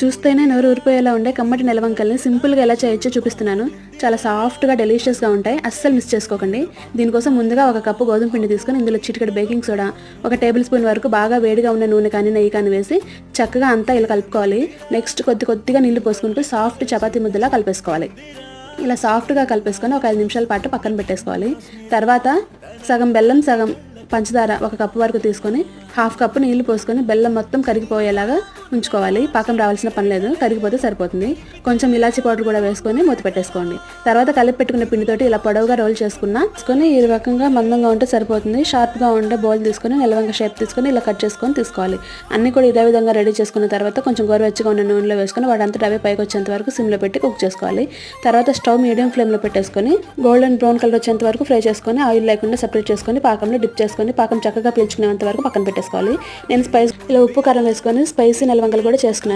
చూస్తేనే నోరు ఊరిపోయేలా ఉండే కమ్మటి నిలవంకల్ని సింపుల్గా ఎలా చేయొచ్చో చూపిస్తున్నాను. చాలా సాఫ్ట్గా డెలిషియస్గా ఉంటాయి. అస్సలు మిస్ చేసుకోకండి. దీనికోసం ముందుగా ఒక కప్పు గోధుమ పిండి తీసుకొని ఇందులో చిటికెడు బేకింగ్ సోడా ఒక టేబుల్ స్పూన్ వరకు బాగా వేడిగా ఉన్న నూనె కానీ నెయ్యి కానీ వేసి చక్కగా అంతా ఇలా కలుపుకోవాలి. నెక్స్ట్ కొద్ది కొద్దిగా నీళ్ళు పోసుకుంటూ సాఫ్ట్ చపాతీ ముద్దలా కలిపేసుకోవాలి. ఇలా సాఫ్ట్గా కలిపేసుకొని ఒక ఐదు నిమిషాల పాటు పక్కన పెట్టేసుకోవాలి. తర్వాత సగం బెల్లం సగం పంచదార ఒక కప్పు వరకు తీసుకొని హాఫ్ కప్పు నీళ్ళు పోసుకొని బెల్లం మొత్తం కరిగిపోయేలాగా ఉంచుకోవాలి. పాకం రావాల్సిన పని లేదు. కరిగిపోతే సరిపోతుంది. కొంచెం ఇలాచీ పౌడర్ కూడా వేసుకొని మూత పెట్టేసుకోండి. తర్వాత కలిపి పెట్టుకున్న పిండితోటి ఇలా పొడవుగా రోల్ చేసుకున్నా తీసుకొని ఈ రకంగా మందంగా ఉంటే సరిపోతుంది. షార్ప్గా ఉండే బౌల్ తీసుకొని నిలవంగా షేప్ తీసుకొని ఇలా కట్ చేసుకొని తీసుకోవాలి. అన్ని కూడా ఇదే విధంగా రెడీ చేసుకున్న తర్వాత కొంచెం గోరువెచ్చగా ఉన్న నూనెలో వేసుకొని వాడంతా అవే పైకి వచ్చేంత వరకు సిమ్లో పెట్టి కుక్ చేసుకోవాలి. తర్వాత స్టవ్ మీడియం ఫ్లేమ్లో పెట్టేసుకొని గోల్డెన్ బ్రౌన్ కలర్ వచ్చేంత వరకు ఫ్రై చేసుకొని ఆయిల్ లేకుండా సెపరేట్ చేసుకొని పాకంలో డిప్ చేసుకొని పాకం చక్కగా పీల్చుకునేంత వరకు పక్కన పెట్టేసుకోవాలి. నేను స్పైస్ ఇలా ఉప్పు కారం వేసుకొని స్పైసీ నిలవంకలు కూడా చేసుకున్నాను.